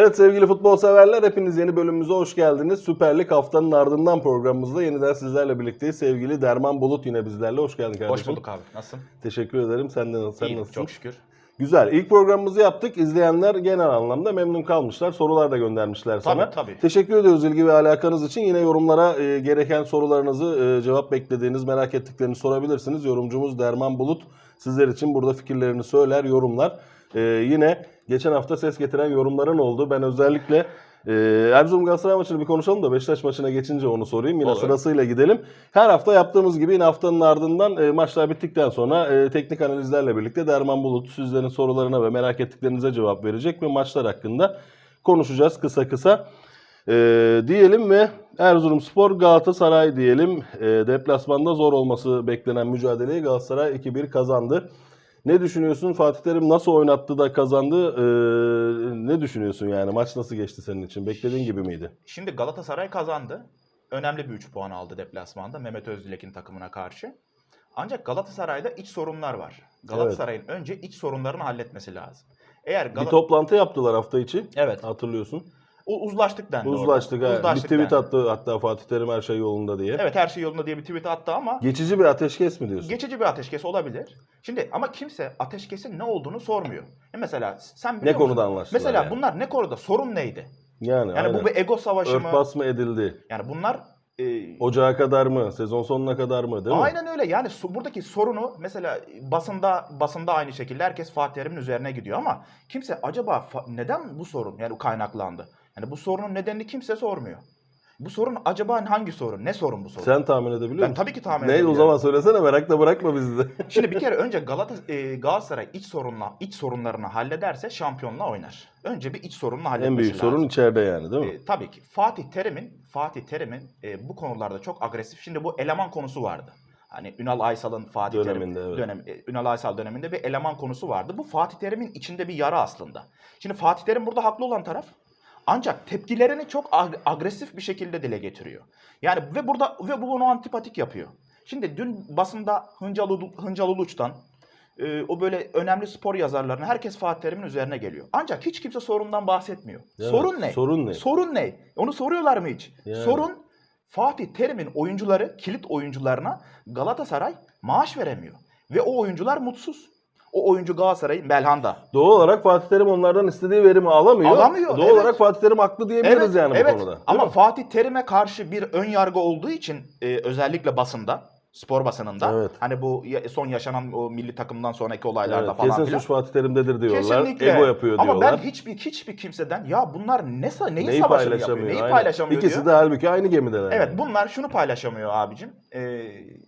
Evet sevgili futbol severler hepiniz yeni bölümümüze hoş geldiniz. Süper Lig haftanın ardından programımızda yeniden sizlerle birlikteyiz. Sevgili Derman Bulut yine bizlerle. Hoş geldin kardeşim. Hoş bulduk abi. Nasılsın? Teşekkür ederim. Sen, de, sen İyi, nasılsın? çok şükür. Güzel. İlk programımızı yaptık. İzleyenler genel anlamda memnun kalmışlar. Sorular da göndermişler sana. tabii. Teşekkür ediyoruz ilgi ve alakanız için. Yine yorumlara e, gereken sorularınızı, e, cevap beklediğiniz, merak ettiklerini sorabilirsiniz. Yorumcumuz Derman Bulut sizler için burada fikirlerini söyler, yorumlar. E, yine geçen hafta ses getiren yorumların oldu. Ben özellikle e, Erzurum Galatasaray maçını bir konuşalım da Beşiktaş maçına geçince onu sorayım. Yine Olur. sırasıyla gidelim. Her hafta yaptığımız gibi yine haftanın ardından e, maçlar bittikten sonra e, teknik analizlerle birlikte Derman Bulut sizlerin sorularına ve merak ettiklerinize cevap verecek ve maçlar hakkında konuşacağız kısa kısa. E, diyelim ve Erzurumspor Galatasaray diyelim. E, deplasmanda zor olması beklenen mücadeleyi Galatasaray 2-1 kazandı. Ne düşünüyorsun? Fatih Terim nasıl oynattı da kazandı? E, ne düşünüyorsun yani? Maç nasıl geçti senin için? Beklediğin gibi miydi? Şimdi Galatasaray kazandı. Önemli bir 3 puan aldı deplasmanda Mehmet Özdilek'in takımına karşı. Ancak Galatasaray'da iç sorunlar var. Galatasaray'ın önce iç sorunlarını halletmesi lazım. Eğer Bir Gal- toplantı yaptılar hafta içi. Evet. Hatırlıyorsun. Uzlaştık dendi orada. Uzlaştık. Bir Uzlaştık tweet dendi. attı hatta Fatih Terim her şey yolunda diye. Evet her şey yolunda diye bir tweet attı ama Geçici bir ateşkes mi diyorsun? geçici bir ateşkes olabilir. Şimdi ama kimse ateşkesin ne olduğunu sormuyor. E mesela sen ne biliyor musun? konuda anlaştılar Mesela yani? bunlar ne konuda sorun neydi? Yani, Yani aynen. bu bir ego savaşı mı? Örtbas mı edildi? Yani bunlar e, Ocağa kadar mı? Sezon sonuna kadar mı? Değil mi? Aynen öyle. Yani su- buradaki sorunu mesela basında basında aynı şekilde herkes Fatih Terim'in üzerine gidiyor ama kimse acaba fa- neden bu sorun yani kaynaklandı? Yani bu sorunun nedenini kimse sormuyor. Bu sorun acaba hangi sorun? Ne sorun bu sorun? Sen tahmin edebiliyor ben musun? tabii ki tahmin Ne o edebiliyorum. zaman söylesene merakla bırakma bizi de. Şimdi bir kere önce Galata e, Galatasaray iç sorunla iç sorunlarını hallederse şampiyonla oynar. Önce bir iç sorununu halletmesi en büyük lazım. sorun içeride yani değil mi? E, tabii ki Fatih Terim'in Fatih Terim'in e, bu konularda çok agresif. Şimdi bu eleman konusu vardı. Hani Ünal Aysal'ın Fatih Döneminde, Terim evet. dönem e, Ünal Aysal döneminde bir eleman konusu vardı. Bu Fatih Terim'in içinde bir yara aslında. Şimdi Fatih Terim burada haklı olan taraf. Ancak tepkilerini çok ag- agresif bir şekilde dile getiriyor. Yani ve burada ve bu bunu antipatik yapıyor. Şimdi dün basında Hıncal, Hıncal Uluç'tan e, o böyle önemli spor yazarlarına herkes Fatih Terim'in üzerine geliyor. Ancak hiç kimse sorundan bahsetmiyor. Evet, Sorun ne? sorun ne? Sorun ne? Onu soruyorlar mı hiç? Yani. Sorun Fatih Terim'in oyuncuları, kilit oyuncularına Galatasaray maaş veremiyor. Ve o oyuncular mutsuz. O oyuncu Galatasaray'ın Belhanda. Doğal olarak Fatih Terim onlardan istediği verimi alamıyor. Alamıyor, Doğal evet. olarak Fatih Terim haklı diyebiliriz yani bu konuda. değil Ama mi? Fatih Terim'e karşı bir ön yargı olduğu için e, özellikle basında, spor basınında Evet. hani bu son yaşanan o milli takımdan sonraki olaylarda Evet, falan kesin filan. suç Fatih Terim'dedir diyorlar. Kesinlikle. Ego yapıyor Ama diyorlar. ben hiçbir hiçbir kimseden ya bunlar ne neyin Neyi paylaşamıyor? yapıyor? Neyi aynen. paylaşamıyor İkisi diyor. de halbuki aynı gemideler. Evet yani. bunlar şunu paylaşamıyor abicim. Ee,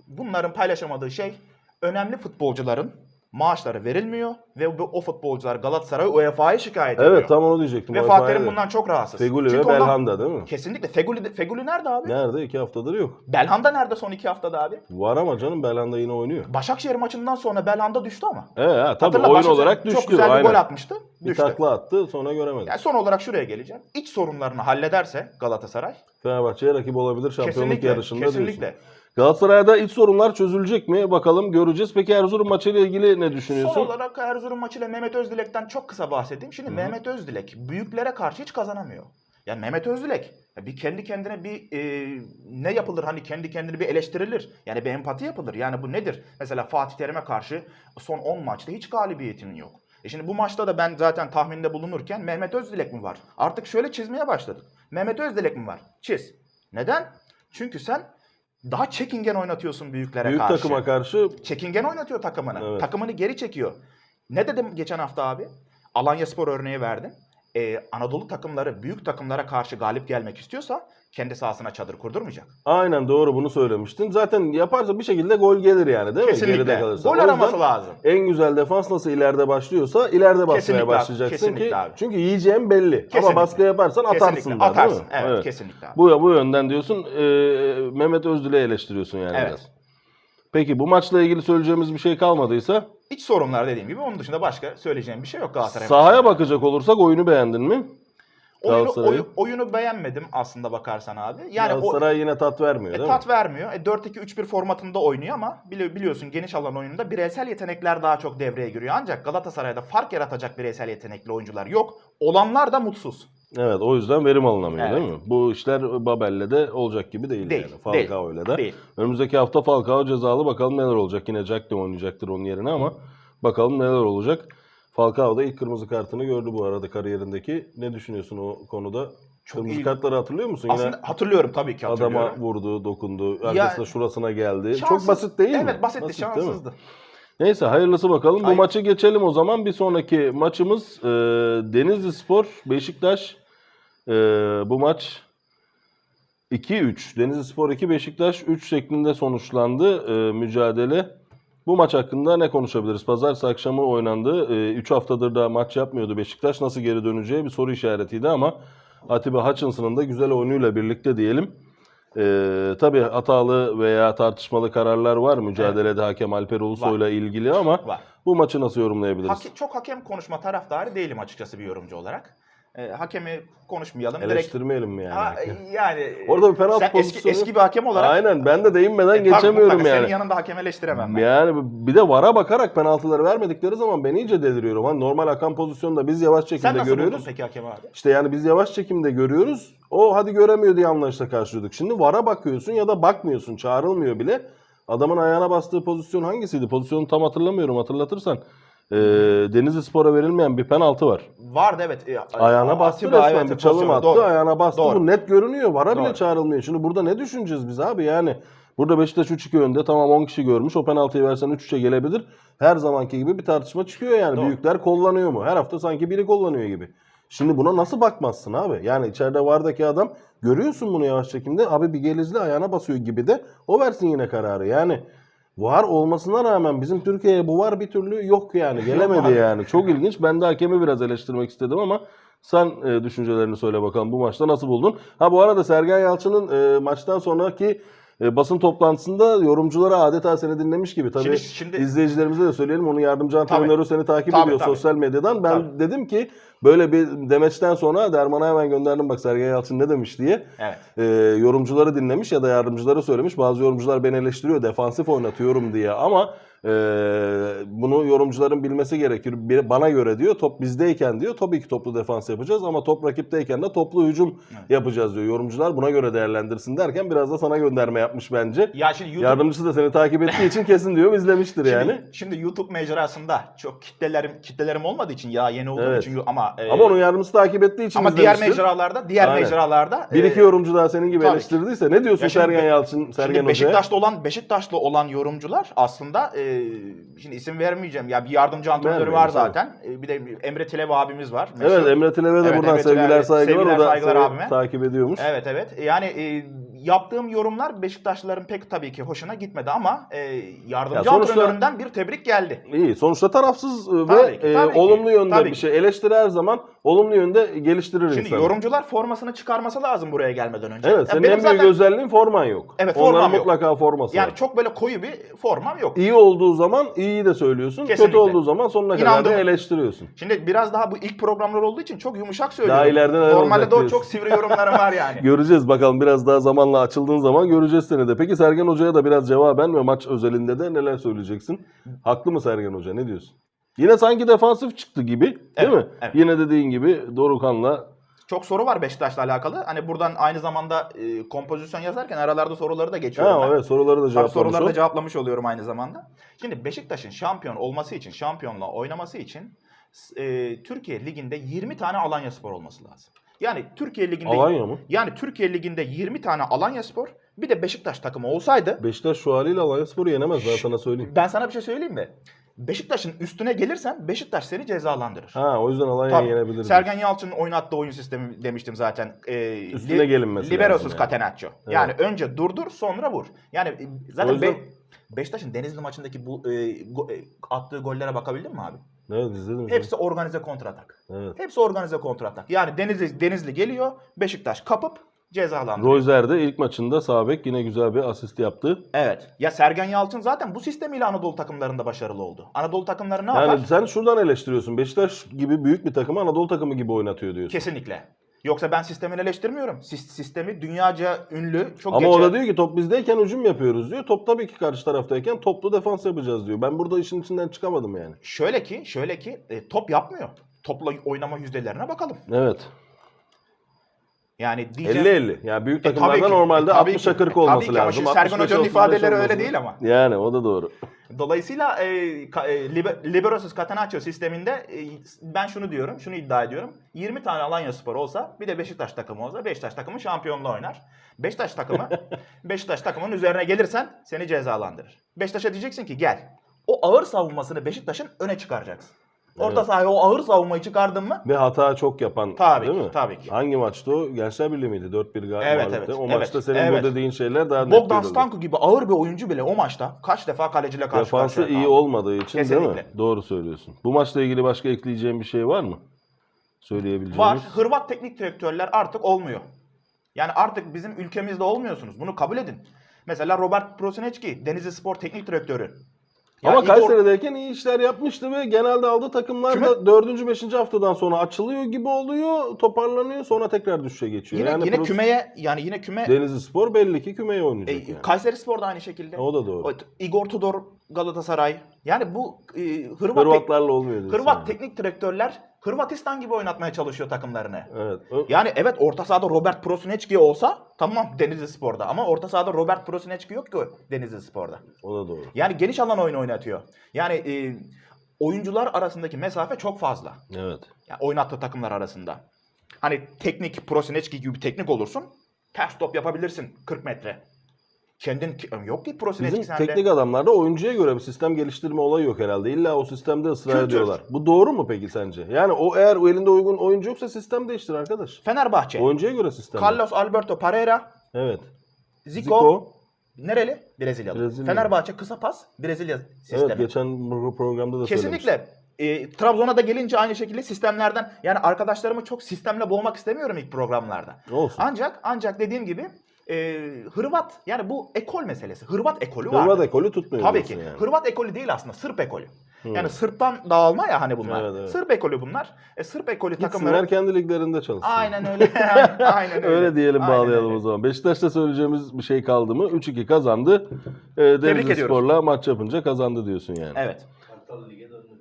bunların paylaşamadığı şey önemli futbolcuların maaşları verilmiyor ve bu, o futbolcular Galatasaray UEFA'ya şikayet ediyor. Evet tam onu diyecektim. Ve UEFA'ya Fatih Terim da. bundan çok rahatsız. Feguli ve Çünkü ondan- Belhanda değil mi? Kesinlikle. Feguli, Feguli nerede abi? Nerede? İki haftadır yok. Belhanda nerede son iki haftada abi? Var ama canım Belhanda yine oynuyor. Başakşehir maçından sonra Belhanda düştü ama. Evet ha, tabii Hatırla, oyun Başakşehir olarak düştü. Çok güzel bir aynen. gol atmıştı. Bir Düştü. takla attı sonra göremedim. Yani son olarak şuraya geleceğim. İç sorunlarını hallederse Galatasaray Fenerbahçe'ye rakip olabilir şampiyonluk kesinlikle, yarışında kesinlikle. diyorsun. Galatasaray'da iç sorunlar çözülecek mi? Bakalım göreceğiz. Peki Erzurum maçıyla ilgili ne düşünüyorsun? Son olarak Erzurum maçıyla Mehmet Özdilek'ten çok kısa bahsedeyim. Şimdi Mehmet Özdilek büyüklere karşı hiç kazanamıyor. Yani Mehmet Özdilek bir kendi kendine bir e, ne yapılır hani kendi kendini bir eleştirilir. Yani bir empati yapılır. Yani bu nedir? Mesela Fatih Terim'e karşı son 10 maçta hiç galibiyetin yok. E şimdi bu maçta da ben zaten tahminde bulunurken Mehmet Özdilek mi var? Artık şöyle çizmeye başladık. Mehmet Özdilek mi var? Çiz. Neden? Çünkü sen daha çekingen oynatıyorsun büyüklere Büyük karşı. takıma karşı Çekingen oynatıyor takımını. Evet. Takımını geri çekiyor. Ne dedim geçen hafta abi? Alanya Spor örneği verdim. Ee, Anadolu takımları büyük takımlara karşı galip gelmek istiyorsa kendi sahasına çadır kurdurmayacak. aynen doğru bunu söylemiştin. Zaten yaparsa bir şekilde gol gelir yani değil mi? Geride Kesinlikle. kalırsa. Gol araması lazım. En güzel defans nasıl ileride başlıyorsa ileride basmaya Kesinlikle başlayacaksın kesinlikle ki. abi. Çünkü yiyeceğin belli. Ama Kesinlikle. baskı yaparsan atarsın Kesinlikle. da Atarsın. değil mi? Evet, kesinlikle abi. Bu, bu yönden diyorsun e, Mehmet Özdil'i eleştiriyorsun yani Evet. biraz. Peki bu maçla ilgili söyleyeceğimiz bir şey kalmadıysa İç sorunlar dediğim gibi onun dışında başka söyleyeceğim bir şey yok Galatasaray. sahaya maçında. bakacak olursak oyunu beğendin mi? Oyunu, Galatasaray'ı. oyu- oyunu beğenmedim aslında bakarsan abi. Yani o, Galatasaray yine tat vermiyor E, değil tat mi? vermiyor. E, 4-2-3-1 formatında oynuyor ama bili- biliyorsun geniş alan oyununda bireysel yetenekler daha çok devreye giriyor. Ancak Galatasaray'da fark yaratacak bireysel yetenekli oyuncular yok. Olanlar da mutsuz. Evet o yüzden verim alınamıyor Evet. değil mi? Bu işler Babel'le de olacak gibi değil, Değil, yani. Falcao'yla da. Değil. Önümüzdeki hafta Falcao cezalı bakalım neler olacak. Yine Jack de oynayacaktır onun yerine ama bakalım neler olacak. Falcao da ilk kırmızı kartını gördü bu arada kariyerindeki. Ne düşünüyorsun o konuda? Kırmızı iyi. kartları hatırlıyor musun? Yine Aslında hatırlıyorum tabii ki hatırlıyorum. adama vurdu, dokundu. Arkasında şurasına geldi. Şanssız- Çok basit değil mi? Evet basitti, Basit değil mi? şanssızdı. Neyse hayırlısı bakalım. Bu maçı geçelim o zaman. Bir sonraki maçımız e, Denizli Spor, Beşiktaş. E, bu maç 2-3. Denizli Spor 2, Beşiktaş 3 şeklinde sonuçlandı e, mücadele. Bu maç hakkında ne konuşabiliriz? Pazartesi akşamı oynandı. 3 haftadır da maç yapmıyordu Beşiktaş. Nasıl geri döneceği bir soru işaretiydi ama Atiba Hutchinson'ın da güzel oyunuyla birlikte diyelim. Ee, tabii hatalı veya tartışmalı kararlar var mücadelede hakem Alper Ulusoy'la ilgili ama Var. bu maçı nasıl yorumlayabiliriz? Hake- çok hakem konuşma taraftarı değilim açıkçası bir yorumcu olarak. Ee, hakemi konuşmayalım. Direkt Eleştirmeyelim mi yani? Ha, yani Orada bir penaltı sen eski, pozisyonu- eski bir hakem olarak Aynen ben de değinmeden E, tabii geçemiyorum mutlaka yani. Senin yanında hakem eleştiremem ben. Yani bir de vara bakarak penaltıları vermedikleri zaman ben iyice deliriyorum. Hani normal akan pozisyonda biz yavaş Sen çekimde nasıl görüyoruz. buldun peki hakem abi? İşte yani biz yavaş çekimde görüyoruz. O hadi göremiyor diye anlayışla karşılıyorduk. Şimdi VAR'a bakıyorsun ya da bakmıyorsun. Çağrılmıyor bile. Adamın ayağına bastığı pozisyon hangisiydi? Pozisyonu tam hatırlamıyorum. Hatırlatırsan. Ee, Denizli Spor'a verilmeyen bir penaltı var. Vardı evet. E, Ayağına bastı Atiba, resmen. bir çalım pozisyonu. attı. Doğru. Ayağına bastı. Doğru. Bu net görünüyor. VAR'a bile Doğru. çağrılmıyor. Şimdi burada ne düşüneceğiz biz abi? Yani burada Beşiktaş 3-2 önde. Tamam 10 kişi görmüş. O penaltıyı versen 3-3'e gelebilir. Her zamanki gibi bir tartışma çıkıyor yani. Doğru. Büyükler kullanıyor mu? Her hafta sanki biri kullanıyor gibi. Şimdi buna nasıl bakmazsın abi? Yani içeride vardaki adam görüyorsun bunu yavaş çekimde. Abi bir gelizli ayağına basıyor gibi de o versin yine kararı. Yani var olmasına rağmen bizim Türkiye'ye bu var bir türlü yok yani. Gelemedi yani. Çok ilginç. Ben de hakemi biraz eleştirmek istedim ama sen e, düşüncelerini söyle bakalım bu maçta nasıl buldun? Ha bu arada Sergen Yalçın'ın e, maçtan sonraki e, basın toplantısında yorumculara adeta seni dinlemiş gibi. Tabii Şimdi- şimdi- izleyicilerimize de söyleyelim. Onun yardımcı antrenörü seni takip Tabii, ediyor tabii. sosyal medyadan. Ben Tabii. dedim ki böyle bir demeçten sonra Derman'a hemen gönderdim bak Sergen Yalçın ne demiş diye. Evet. E, yorumcuları dinlemiş ya da yardımcıları söylemiş. Bazı yorumcular beni eleştiriyor defansif oynatıyorum diye ama e, bunu yorumcuların bilmesi gerekir. Bir- bana göre diyor top bizdeyken diyor tabii ki toplu defans yapacağız ama top rakipteyken de toplu hücum Evet. yapacağız diyor. Yorumcular buna göre değerlendirsin derken biraz da sana gönderme yapmış bence. Ya şimdi YouTube, Yardımcısı da seni takip ettiği için kesin diyorum izlemiştir şimdi, yani. şimdi YouTube mecrasında çok kitlelerim kitlelerim olmadığı için ya yeni olduğum Evet. için ama e, Ama onun yardımcısı takip ettiği için ama diğer izlemiştir. mecralarda diğer Aynen. mecralarda Bir e, iki yorumcu daha senin gibi tabii. eleştirdiyse ne diyorsun Ya şimdi Sergen Yalçın, Sergen Hoca'ya? Beşiktaşlı olan Beşiktaşlı olan yorumcular aslında e, şimdi isim vermeyeceğim. Ya bir yardımcı antrenörü var zaten. E, bir de Emre Tilev abimiz var. Evet meşhur. Emre Tilev'e de Evet, buradan Emre sevgiler saygılar. sevgiler, o da saygılar abime. takip ediyormuş. Evet evet. Yani e, yaptığım yorumlar Beşiktaşlıların pek tabii ki hoşuna gitmedi ama e, yardımcı Ya sonuçta- antrenöründen bir tebrik geldi. İyi. Sonuçta tarafsız e, Tabii ve ki, e, tabii ki. olumlu yönde Tabii bir ki. şey. Eleştiri her zaman olumlu yönde geliştirir Şimdi insanı. yorumcular formasını çıkarması lazım buraya gelmeden önce. Evet, Ya senin benim en büyük zaten- özelliğin forman yok. Evet, Onların formam yok. mutlaka forması yani var. çok böyle koyu bir formam yok. İyi olduğu zaman iyiyi de söylüyorsun. Kötü Kesinlikle. olduğu zaman sonuna kadar İnandım. da eleştiriyorsun. Şimdi biraz daha bu ilk programlar olduğu için çok yumuşak söylüyorum. Daha ileride Normalde de çok sivri yorumlarım var yani. Göreceğiz bakalım biraz daha zamanla açıldığın zaman göreceğiz seni de. Peki Sergen Hoca'ya da biraz cevaben ve maç özelinde de neler söyleyeceksin? Haklı mı Sergen Hoca ne diyorsun? Yine sanki defansif çıktı gibi değil Evet, mi? evet. Yine dediğin gibi Dorukan'la Çok soru var Beşiktaş'la alakalı. Hani buradan aynı zamanda e, kompozisyon yazarken aralarda soruları da geçiyorum. ha, ben. evet soruları da Tabii cevaplamış soruları ol. da cevaplamış oluyorum aynı zamanda. Şimdi Beşiktaş'ın şampiyon olması için, şampiyonla oynaması için e, Türkiye Ligi'nde 20 tane Alanya Spor olması lazım. Yani Türkiye Ligi'nde Alanya mı? yani Türkiye Ligi'nde 20 tane Alanya Spor bir de Beşiktaş takımı olsaydı Beşiktaş şu haliyle Alanyaspor'u yenemez ben sana söyleyeyim. ben sana bir şey söyleyeyim mi? Beşiktaş'ın üstüne gelirsen Beşiktaş seni cezalandırır. Ha o yüzden Alanya'yı Tabii. yenebilir. Sergen Yalçın'ın oynattığı oyun sistemi demiştim zaten. Ee, Üstüne li- gelinmesi Liberosuz yani. catenaccio. Yani önce durdur sonra vur. Yani e, zaten yüzden- Be- Beşiktaş'ın Denizli maçındaki bu e, go- e, attığı gollere bakabildin mi abi? Evet izledim. Hepsi organize kontratak. Evet. Hepsi organize kontratak. Yani Denizli, Denizli geliyor, Beşiktaş kapıp cezalandırıyor. Royzer de ilk maçında sağ bek yine güzel bir asist yaptı. Evet. Ya Sergen Yalçın zaten bu sistemiyle Anadolu takımlarında başarılı oldu. Anadolu takımları ne yapar? Yani sen şuradan eleştiriyorsun. Beşiktaş gibi büyük bir takımı Anadolu takımı gibi oynatıyor diyorsun. Kesinlikle. Yoksa ben sistemini eleştirmiyorum. Sis- Sistemi dünyaca ünlü, çok Ama gece... o da diyor ki top bizdeyken hücum yapıyoruz diyor. Top tabii ki karşı taraftayken toplu defans yapacağız diyor. Ben burada işin içinden çıkamadım yani. Şöyle ki, şöyle ki e, top yapmıyor. Topla oynama yüzdelerine bakalım. Evet. Yani diyeceğim 50-50. Yani büyük E, tabii takımlarda ki, normalde e, tabii 60'a ki, 40 e, tabii olması ki ama lazım. şimdi Sergen 65'e Hoca'nın 35 ifadeleri öyle değil ama. Yani o da doğru. Dolayısıyla e, e, liber, liberosuz catenaccio sisteminde e, ben şunu diyorum, şunu iddia ediyorum. 20 tane Alanya Spor olsa bir de Beşiktaş takımı olsa Beşiktaş takımı şampiyonluğu oynar. Beşiktaş takımı Beşiktaş takımının üzerine gelirsen seni cezalandırır. Beşiktaş'a diyeceksin ki gel. O ağır savunmasını Beşiktaş'ın öne çıkaracaksın. Orta Evet. sahaya o ağır savunmayı çıkardın mı? Ve hata çok yapan Tabii değil ki, mi? tabii ki. Hangi maçtı o? Gençler Birliği miydi? 4-1 galiba. Evet, evet, O evet, maçta senin evet. bu dediğin şeyler daha net Bogdan. Stanko gibi ağır bir oyuncu bile o maçta kaç defa kaleciyle karşı Defansı karşıya iyi kaldı. olmadığı için değil mi? Kesinlikle. Doğru söylüyorsun. Bu maçla ilgili başka ekleyeceğim bir şey var mı? Söyleyebileceğimiz. Var. Hırvat teknik direktörler artık olmuyor. Yani artık bizim ülkemizde olmuyorsunuz. Bunu kabul edin. Mesela Robert Prosinecki, Denizli Spor Teknik Direktörü. Ya Ama Kayseri'deyken iyi işler yapmıştı ve genelde aldığı takımlar Küme- da 4. 5. haftadan sonra açılıyor gibi oluyor, toparlanıyor sonra tekrar düşüşe geçiyor. yine yani yine Pros- kümeye yani yine küme Denizli Spor belli ki kümeye e, oynayacak yani. Kayseri Spor da aynı şekilde. O da doğru. O- Igor Tudor Galatasaray. Yani bu e, Hırvat, tek- Hırvatlarla olmuyor diyorsun Hırvat yani. teknik direktörler Hırvatistan gibi oynatmaya çalışıyor takımlarını. Evet. Yani evet orta sahada Robert Prosinecki olsa tamam Denizli Spor'da ama orta sahada Robert Prosinecki yok ki Denizli Spor'da. O da doğru. Yani geniş alan oyunu oynatıyor. Yani e, oyuncular arasındaki mesafe çok fazla. Evet. Yani oynattığı takımlar arasında. Hani teknik Prosinecki gibi bir teknik olursun. Ters top yapabilirsin 40 metre. Kendin yok ki Prosinecki Bizim sende. teknik adamlarda oyuncuya göre bir sistem geliştirme olayı yok herhalde. İlla o sistemde ısrar Kültür. ediyorlar. Bu doğru mu peki sence? Yani o eğer o elinde uygun oyuncu yoksa sistem değiştir arkadaş. Fenerbahçe. Oyuncuya göre sistem. Carlos Alberto Pereira, Evet. Zico, Zico. nereli? Brezilyalı. Brezilyalı. Fenerbahçe kısa pas, Brezilya sistemi. Evet geçen programda da söylemiştim. Kesinlikle. E, Trabzon'a da gelince aynı şekilde sistemlerden yani arkadaşlarımı çok sistemle boğmak istemiyorum ilk programlarda. Olsun. Ancak ancak dediğim gibi e, Hırvat yani bu ekol meselesi. Hırvat ekolü var. Hırvat ekolü tutmuyor. Tabii ki. yani. Hırvat ekolü değil aslında Sırp ekolü. Hı. Yani Sırp'tan dağılma ya hani bunlar. Evet, evet. Sırp ekolü bunlar. E, Sırp ekolü Gitsinler takımları kendi liglerinde çalışsın. Aynen öyle. Aynen öyle. Öyle diyelim Aynen bağlayalım öyle. o zaman. Beşiktaş'ta söyleyeceğimiz bir şey kaldı mı? 3-2 kazandı. Ee, Denizli ediyoruz. Spor'la maç yapınca kazandı diyorsun yani. Evet. Kartal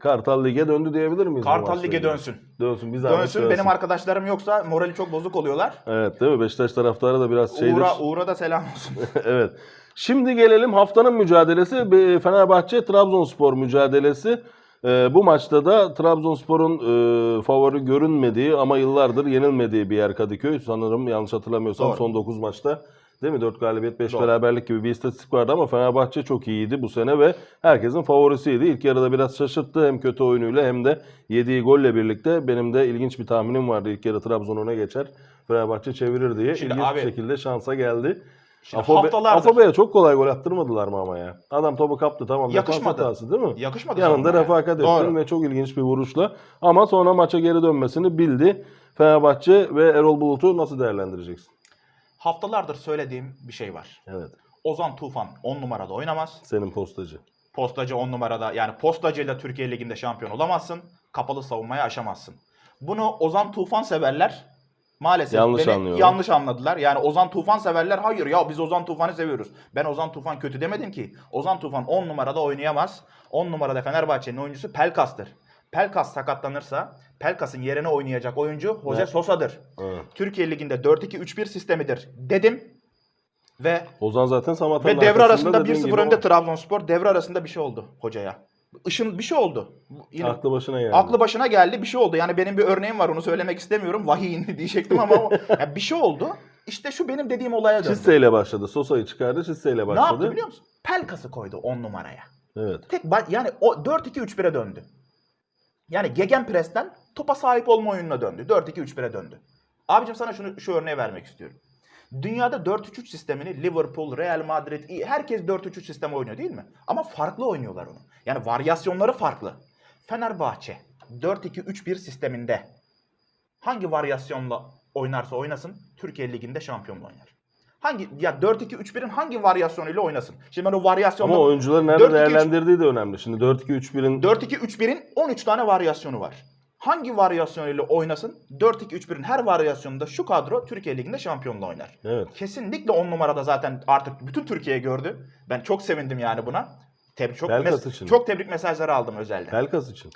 Lig'e döndü diyebilir miyiz? Kartal Lig'e dönsün. Dönsün. Bir zahmet Dönsün. Benim arkadaşlarım yoksa morali çok bozuk oluyorlar. Evet değil mi? Beşiktaş taraftarı da biraz şeydir. Uğur'a, Uğur'a da selam olsun. evet. Şimdi gelelim haftanın mücadelesi. Bir Fenerbahçe Trabzonspor mücadelesi. Ee, bu maçta da Trabzonspor'un e, favori görünmediği ama yıllardır yenilmediği bir yer Kadıköy. Sanırım yanlış hatırlamıyorsam Doğru. son 9 maçta değil mi? 4 galibiyet 5 Doğru. beraberlik gibi bir istatistik vardı ama Fenerbahçe çok iyiydi bu sene ve herkesin favorisiydi. İlk yarıda biraz şaşırttı hem kötü oyunuyla hem de yediği golle birlikte. Benim de ilginç bir tahminim vardı. İlk yarı Trabzon öne geçer. Fenerbahçe çevirir diye. Şimdi İlginç abi- bir şekilde şansa geldi. Şimdi Afobe, haftalardır Afobe'ye çok kolay gol attırmadılar mı ama ya? Adam topu kaptı tamam. Yakışmadı. hatası değil mi? yakışmadı Yanında refakat ettin Doğru. ve çok ilginç bir vuruşla. Ama sonra maça geri dönmesini bildi. Fenerbahçe ve Erol Bulut'u nasıl değerlendireceksin? Haftalardır söylediğim bir şey var. Evet. Ozan Tufan 10 numarada oynamaz. Senin postacı. Postacı 10 numarada yani postacıyla Türkiye Ligi'nde şampiyon olamazsın. Kapalı savunmayı aşamazsın. Bunu Ozan Tufan severler maalesef Yanlış beni anlıyorlar. yanlış anladılar. Yani Ozan Tufan severler hayır ya biz Ozan Tufan'ı seviyoruz. Ben Ozan Tufan kötü demedim ki. Ozan Tufan 10 numarada oynayamaz. 10 numarada Fenerbahçe'nin oyuncusu Pelkas'tır. Pelkas sakatlanırsa Pelkas'ın yerine oynayacak oyuncu Jose. Sosa'dır. Evet. Türkiye Ligi'nde 4-2-3-1 sistemidir dedim. Ve Ozan zaten Samatta'nın ve devre arasında dediğin 1-0 gibi önde Trabzonspor. Devre arasında bir şey oldu hocaya. Işın bir şey oldu. Yine Aklı başına geldi. aklı başına geldi bir şey oldu. Yani benim bir örneğim var onu söylemek istemiyorum. Vahiy indi diyecektim ama o, ya bir şey oldu. İşte şu benim dediğim olaya döndü. Cisse ile başladı. Sosa'yı çıkardı. Cisse ile ne başladı. yaptı biliyor musun? Pelkas'ı koydu 10 numaraya. Evet. Tek yani o 4-2-3-1'e döndü. Yani Gegenpress'ten topa sahip olma oyununa döndü. 4-2-3-1'e döndü. Abicim sana şunu şu örneği vermek istiyorum. Dünyada 4-3-3 sistemini Liverpool, Real Madrid, herkes 4-3-3 sistemi oynuyor değil mi? Ama farklı oynuyorlar onu. Yani varyasyonları farklı. Fenerbahçe 4-2-3-1 sisteminde hangi varyasyonla oynarsa oynasın Türkiye Ligi'nde şampiyonluğu oynar. Hangi ya 4-2-3-1'in hangi varyasyonuyla oynasın? Şimdi ben o varyasyonla Ama oyuncuları nerede 4-2-3 değerlendirdiği de önemli. Şimdi 4-2-3-1'in 4-2-3-1'in 13 tane varyasyonu var. Hangi varyasyonuyla oynasın? 4-2-3-1'in her varyasyonunda şu kadro Türkiye Ligi'nde şampiyonluğu oynar. Evet. Kesinlikle 10 numarada zaten artık bütün Türkiye gördü. Ben çok sevindim yani buna. Tebrik, çok, Pelkas için. çok tebrik mesajları aldım özelde. Pelkas için.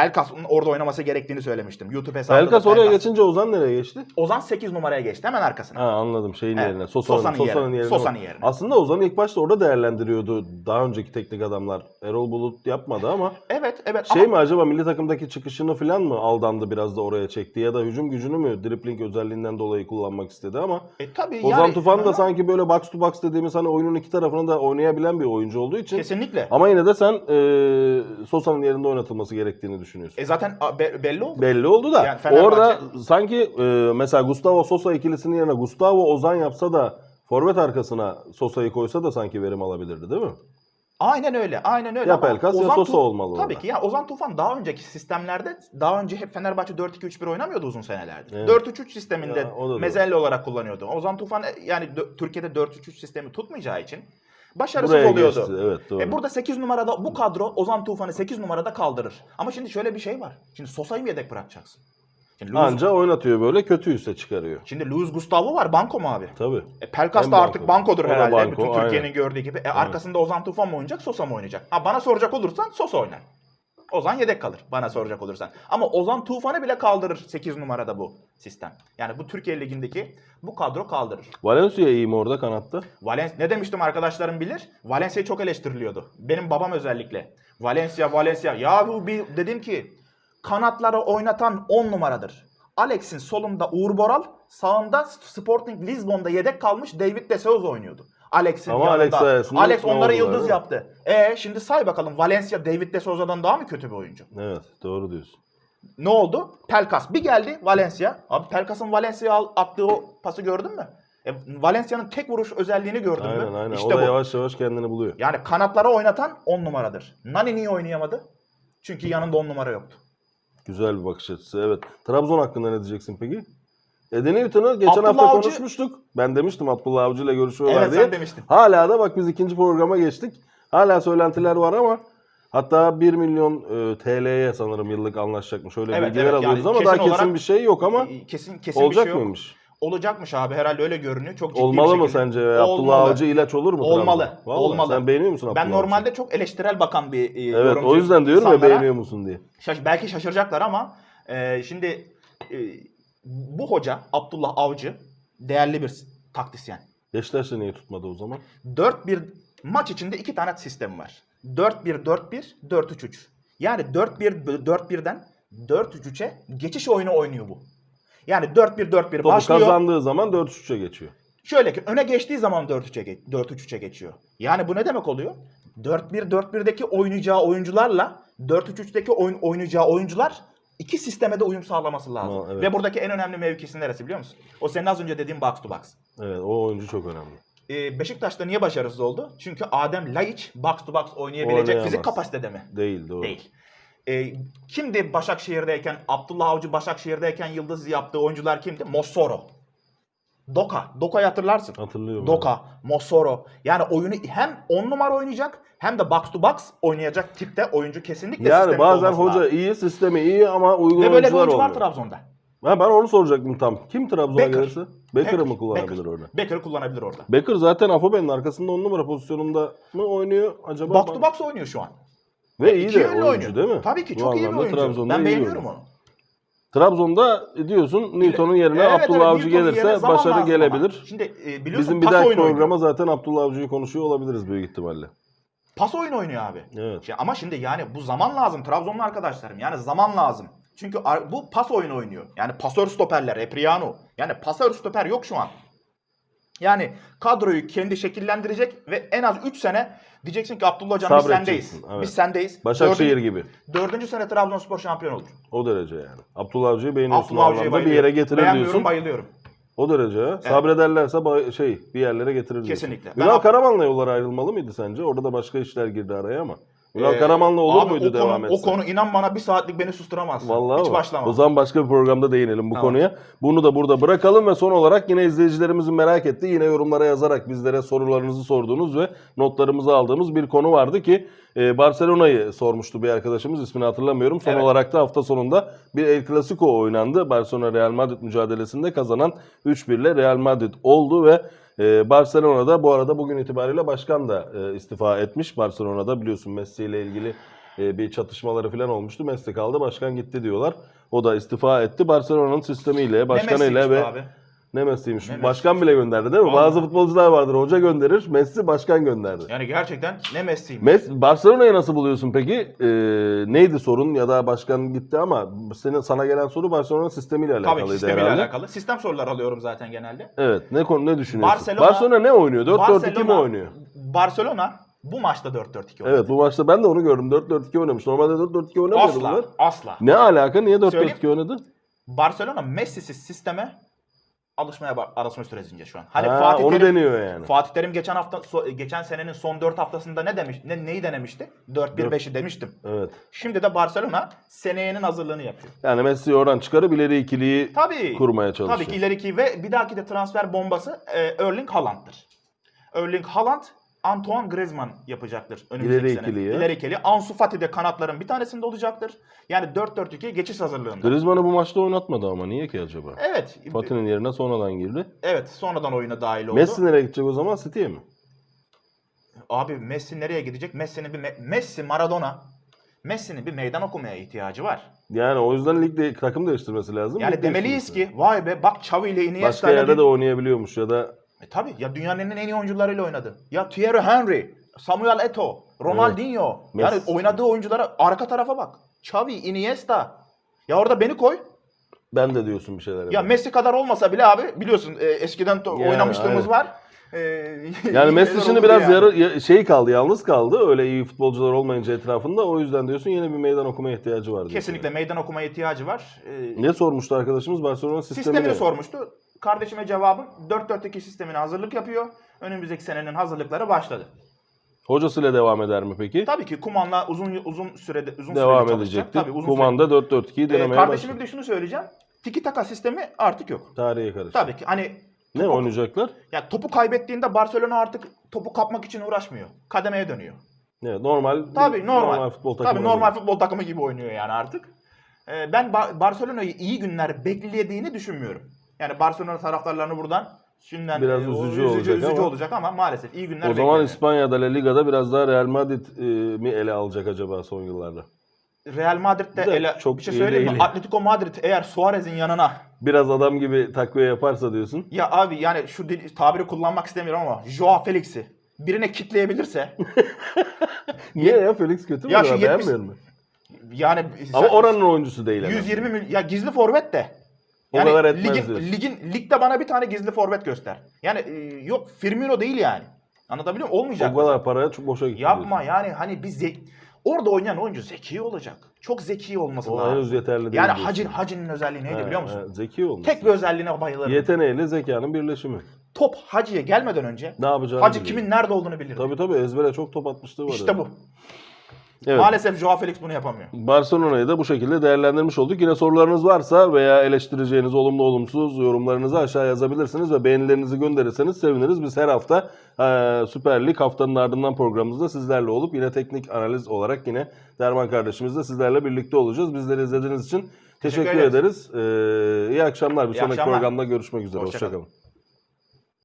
Pelkas'ın orada oynaması gerektiğini söylemiştim. YouTube hesabında Pelkas da oraya Pelkas. geçince Ozan nereye geçti? Ozan 8 numaraya geçti hemen arkasına. Ha anladım şeyin Evet, yerine. Sosa'nın, Sosa'nın Sosa'nın, yerine. yerine. Sosa'nın yerine. Aslında Ozan ilk başta orada değerlendiriyordu. Daha önceki teknik adamlar. Erol Bulut yapmadı ama Evet evet şey ama mi acaba milli takımdaki çıkışını falan mı aldandı biraz da oraya çekti ya da hücum gücünü mü dribbling özelliğinden dolayı kullanmak istedi ama e, tabii Ozan yani, Tufan da sanki böyle box to box dediğimiz hani oyunun iki tarafını da oynayabilen bir oyuncu olduğu için kesinlikle. ama yine de sen e, Sosa'nın yerinde oynatılması gerektiğini düşünüyorsun. E zaten be- belli oldu. Belli oldu da Yani Fenerbahçe- orada sanki e, mesela Gustavo Sosa ikilisinin yerine Gustavo Ozan yapsa da forvet arkasına Sosa'yı koysa da sanki verim alabilirdi değil mi? Aynen öyle. Aynen öyle. Ya Pelkas ya Sosa olmalı Tabii orada. ki ya Ozan Tufan daha önceki sistemlerde daha önce hep Fenerbahçe 4-2-3-1 oynamıyordu uzun senelerdir. Evet. 4-3-3 sisteminde mezelli olarak kullanıyordu. Ozan Tufan e, yani Türkiye'de 4-3-3 sistemi tutmayacağı için başarısız Buraya oluyordu. geçti. Evet doğru. E burada 8 numarada bu kadro Ozan Tufan'ı 8 numarada kaldırır. Ama şimdi şöyle bir şey var. Şimdi Sosa'yı mı yedek bırakacaksın? Şimdi Luis, Anca oynatıyor böyle kötüyse çıkarıyor. şimdi Luis Gustavo var banko mu abi? Tabii. E, Pelkas da artık banko. bankodur O herhalde. banko, Bütün Türkiye'nin gördüğü gibi. E, arkasında Ozan Tufan mı oynayacak, Sosa mı oynayacak? Ha, bana soracak olursan Sosa oynar. Ozan yedek kalır bana soracak olursan. Ama Ozan Tufan'ı bile kaldırır 8 numarada bu sistem. Yani bu Türkiye Ligi'ndeki bu kadro kaldırır. Valencia iyi mi orada kanatta? Valencia ne demiştim arkadaşlarım bilir. Valencia çok eleştiriliyordu. Benim babam özellikle. Valencia Valencia. Yahu bir dedim ki kanatları oynatan 10 numaradır. Alex'in solunda Uğur Boral, sağında Sporting Lisbon'da yedek kalmış David De Souza oynuyordu. Alex'in Ama yanında. Alex sayesinde Alex ne onları yıldız mi? yaptı. E şimdi say bakalım Valencia David De Souza'dan daha mı kötü bir oyuncu? Evet doğru diyorsun. Ne oldu? Pelkas bir geldi Valencia. Abi Pelkas'ın Valencia'ya al- attığı o pası gördün mü? E, Valencia'nın tek vuruş özelliğini gördün mü? Aynen aynen. İşte o da bu. yavaş yavaş kendini buluyor. Yani kanatlara oynatan 10 numaradır. Nani niye oynayamadı? Çünkü yanında 10 numara yoktu. Güzel bir bakış açısı. Evet. Trabzon hakkında ne diyeceksin peki? Edeni Hütün'ü geçen Abdullah hafta Avcı- konuşmuştuk. Ben demiştim Abdullah Avcı ile görüşüyorlar Evet diye. sen demiştin. Hala da bak biz ikinci programa geçtik. Hala söylentiler var ama hatta 1 milyon e, TL'ye sanırım yıllık anlaşacakmış. Öyle Evet, bilgiler evet, alıyoruz yani ama kesin daha kesin olarak- bir şey yok ama Kesin kesin olacak bir şey yok. mıymış? Olacakmış abi herhalde öyle görünüyor. Çok ciddi Olmalı mı sence? Abdullah Olmalı. Avcı ilaç olur mu? Olmalı? Vallahi olmalı. Sen beğeniyor musun Abdullah Ben normalde çok eleştirel bakan bir e, Evet o yüzden diyorum ya beğeniyor musun diye. Şaş- belki şaşıracaklar ama e, şimdi e, bu hoca Abdullah Avcı değerli bir taktisyen. Beşiktaş'ta niye tutmadı o zaman? 4-1 maç içinde iki tane sistem var. 4-1-4-1, 4-3-3. Yani 4-1-4-1'den 4-3-3'e geçiş oyunu oynuyor bu. Yani 4-1-4-1 Topu başlıyor. kazandığı zaman 4-3'e geçiyor. Şöyle ki öne geçtiği zaman 4-3'e ge- 4-3-3'e geçiyor. Yani bu ne demek oluyor? 4-1-4-1'deki oynayacağı oyuncularla 4-3-3'teki oyun, oynayacağı oyuncular iki sisteme de uyum sağlaması lazım. Ha, evet. Ve buradaki en önemli mevkisi neresi biliyor musun? O senin az önce dediğin box to box. Evet o oyuncu çok önemli. Ee, Beşiktaş'ta niye başarısız oldu? Çünkü Adem Laiç box to box oynayabilecek fizik kapasitede mi? Değil doğru. Değil. Ee, kimdi Başakşehir'deyken, Abdullah Avcı Başakşehir'deyken yıldız yaptığı oyuncular kimdi? Mossoro. Doka. Doka'yı hatırlarsın. Hatırlıyorum. Doka, Mossoro. Yani oyunu hem 10 numara oynayacak hem de box to box oynayacak tipte oyuncu kesinlikle Yani bazen hoca lazım. iyi, sistemi iyi ama uygun Ve böyle bir oyuncu var olmuyor. Trabzon'da. Ha, ben onu soracaktım tam. Kim Trabzon'a Becker. gelirse? Becker'ı Becker, mı kullanabilir Becker. orada? Becker'ı kullanabilir orada. Becker zaten Afobe'nin arkasında 10 numara pozisyonunda mı oynuyor acaba? Box to box oynuyor şu an. Ve iyi de oyuncu oynuyor. değil mi? Tabii ki Bu çok iyi bir oyuncu. Trabzon'da ben beğeniyorum onu. Trabzon'da diyorsun Newton'un yerine Evet, Abdullah evet, Avcı Newton'un yerine gelirse zaman başarı lazım gelebilir. ama. Şimdi e, biliyorsun Bizim bir pas dahaki oyunu oynuyor. programa zaten Abdullah Avcı'yı konuşuyor olabiliriz büyük ihtimalle. Pas oyunu oynuyor abi. Evet. Şey, ama şimdi yani bu zaman lazım Trabzonlu arkadaşlarım. Yani zaman lazım. Çünkü ar- bu pas oyunu oynuyor. Yani pasör stoperler, Epriano. Yani pasör stoper yok şu an. Yani kadroyu kendi şekillendirecek ve en az 3 sene diyeceksin ki Abdullah Hocam biz sendeyiz. Evet. Biz sendeyiz. Başakşehir Dördüncü, gibi. dördüncü sene Trabzonspor şampiyon olur. O derece yani. Abdullah Avcı'yı beğeniyorsun Abdullah Avcı'yı. Bir yere getirir diyorsun. bayılıyorum. O derece. ha. Sabrederlerse şey bir yerlere getirir diyorsun. Kesinlikle. Ünal Karaman'la yollar ayrılmalı mıydı sence? Orada da başka işler girdi araya ama. Ünal Ee, Karaman'la olur abi muydu o devam konu, etse? O konu inan bana bir saatlik beni susturamazsın. Vallahi Hiç başlama. O zaman başka bir programda değinelim bu Tamam. konuya. Bunu da burada bırakalım ve son olarak yine izleyicilerimizin merak ettiği yine yorumlara yazarak bizlere sorularınızı sorduğunuz ve notlarımızı aldığımız bir konu vardı ki e, Barcelona'yı sormuştu bir arkadaşımız ismini hatırlamıyorum. Son Evet. olarak da hafta sonunda bir El Clasico oynandı. Barcelona Real Madrid mücadelesinde kazanan 3-1 ile Real Madrid oldu ve e, Barcelona'da bu arada bugün itibariyle başkan da e, istifa etmiş. Barcelona'da biliyorsun Messi ile ilgili e, bir çatışmaları falan olmuştu. Messi kaldı, başkan gitti diyorlar. O da istifa etti. Barcelona'nın sistemiyle, başkanıyla ve abi. Ne Messi'ymiş? Ne Başkan bile gönderdi değil mi? Vallahi. Bazı futbolcular vardır. Hoca gönderir. Messi başkan gönderdi. Yani gerçekten ne Messi'ymiş. Messi, Barcelona'yı nasıl buluyorsun peki? Ee, neydi sorun ya da başkan gitti ama senin sana gelen soru Barcelona'nın sistemiyle Tabii alakalıydı sistemiyle herhalde. alakalı. Sistem soruları alıyorum zaten genelde. Evet. Ne konu ne düşünüyorsun? Barcelona- Barcelona ne oynuyor? 4-4-2 mi oynuyor? Barcelona bu maçta 4-4-2 oynadı. Evet bu maçta ben de onu gördüm. 4-4-2 oynamış. Normalde 4-4-2 oynamıyordu bunlar. Asla. Asla. Ne alaka? Niye 4-4-2 Söyleyeyim. oynadı? Barcelona Messi'siz sisteme alışmaya ba- alışma sürecince şu an. Hani ha, Fatih onu Terim, deniyor yani. Fatih Terim geçen hafta so- geçen senenin son 4 haftasında ne demiş? Ne neyi denemişti? 4-1-5'i demiştim. Evet. Şimdi de Barcelona seneyenin hazırlığını yapıyor. Yani Messi'yi oradan çıkarıp ileri ikiliyi Tabii. kurmaya çalışıyor. Tabii ki ileriki ve bir dahaki de transfer bombası e, Erling Haaland'dır. Erling Haaland Antoine Griezmann yapacaktır önümüzdeki İleri sene. ikiliye. İleri ikili. Ansu Fati de kanatların bir tanesinde olacaktır. Yani 4-4-2 geçiş hazırlığında. Griezmann'ı bu maçta oynatmadı ama niye ki acaba? Evet. Fatih'in yerine sonradan girdi. Evet sonradan oyuna dahil oldu. Messi nereye gidecek o zaman? City'ye mi? Abi Messi nereye gidecek? Messi'nin bir me- Messi Maradona. Messi'nin bir meydan okumaya ihtiyacı var. Yani o yüzden ligde takım değiştirmesi lazım. Yani Lig demeliyiz değiştirmesi. ki vay be bak Xavi ile Iniesta Başka yerde bir- de oynayabiliyormuş ya da E tabii ya dünyanın en iyi oyuncularıyla oynadı. Ya Thierry Henry, Samuel Eto'o, Ronaldinho. Yani Messi. oynadığı oyunculara arka tarafa bak. Xavi, Iniesta. Ya orada beni koy. ben de diyorsun bir şeyler. Ya Messi kadar olmasa bile abi biliyorsun e, eskiden to- Yani, oynamışlığımız evet. var. E, Yani Messi şimdi oldu biraz yani. yarı ya- şey kaldı, yalnız kaldı. Öyle iyi futbolcular olmayınca etrafında. O yüzden diyorsun yeni bir meydan okumaya ihtiyacı var. diyorsun. Kesinlikle meydan okumaya ihtiyacı var. E, Ne sormuştu arkadaşımız? Barcelona sistemi Sistemini ne? sormuştu. Kardeşime cevabım 4-4-2 sistemine hazırlık yapıyor. Önümüzdeki senenin hazırlıkları başladı. Hocasıyla devam eder mi peki? Tabii ki Kuman'la uzun uzun sürede uzun devam sürede edecektir. Tabii uzun Kumanda 4-4-2'yi sürede. Ee, denemeye kardeşime başladı. bir de şunu söyleyeceğim. Tiki taka sistemi artık yok. Tarihe karıştı. Tabii ki hani Ne oynayacaklar? ya topu kaybettiğinde Barcelona artık topu kapmak için uğraşmıyor. Kademeye dönüyor. Evet, normal Tabii normal. futbol takımı. Tabii normal futbol takımı gibi oynuyor yani artık. Ee, ben Ba- Barcelona'yı iyi günler beklediğini düşünmüyorum. Yani Barcelona taraftarlarını buradan şimdiden Biraz e, üzücü üzücü, olacak üzücü ama- olacak ama maalesef iyi günler O zaman beklemiyor. İspanya'da La Liga'da biraz daha Real Madrid e, mi ele alacak acaba son yıllarda? Real Madrid'de De ele, çok bir şey söyleyeyim mi? değil. Atletico Madrid eğer Suarez'in yanına Biraz adam gibi takviye yaparsa diyorsun. ya abi yani şu dil- tabiri kullanmak istemiyorum ama Joao Felix'i birine kitleyebilirse Niye ya Felix kötü mü? Ya Ya şu şu 70 Beğenmiyor mu? yani Ama sen- oranın oyuncusu değil. en 120 azından. milyon ya gizli forvet de. O Yani kadar etmez ligin, diyorsun. ligin ligde bana bir tane gizli forvet göster. Yani e, yok Firmino değil yani. Anlatabiliyor muyum? Olmayacak. O kadar paraya çok boşa gitti. Yapma yani hani bir zek orada oynayan oyuncu zeki olacak. Çok zeki olması diyorsun. O henüz lazım. yeterli değil. Yani diyorsun. Hacin Hacı'nın özelliği neydi Ha, biliyor musun? ha, zeki olmuş. Tek bir özelliğine bayılırım. Yeteneğiyle zekanın birleşimi. Top Hacı'ya gelmeden önce Ne yapacağını Hacı biliyor. kimin nerede olduğunu bilirdi. Tabii tabii ezbere çok top atmışlığı var. İşte yani. bu. Evet. Maalesef Joao Felix bunu yapamıyor. Barcelona'yı da bu şekilde değerlendirmiş olduk. Yine sorularınız varsa veya eleştireceğiniz olumlu olumsuz yorumlarınızı aşağı yazabilirsiniz ve beğenilerinizi gönderirseniz seviniriz. Biz her hafta e, Süper Lig haftanın ardından programımızda sizlerle olup yine teknik analiz olarak yine Derman kardeşimizle sizlerle birlikte olacağız. Bizleri izlediğiniz için teşekkür, Teşekkür ederiz. ederiz. E, iyi akşamlar. Bir İyi sonraki akşamlar. programda görüşmek üzere. Hoşça kalın. Hoşçakalın.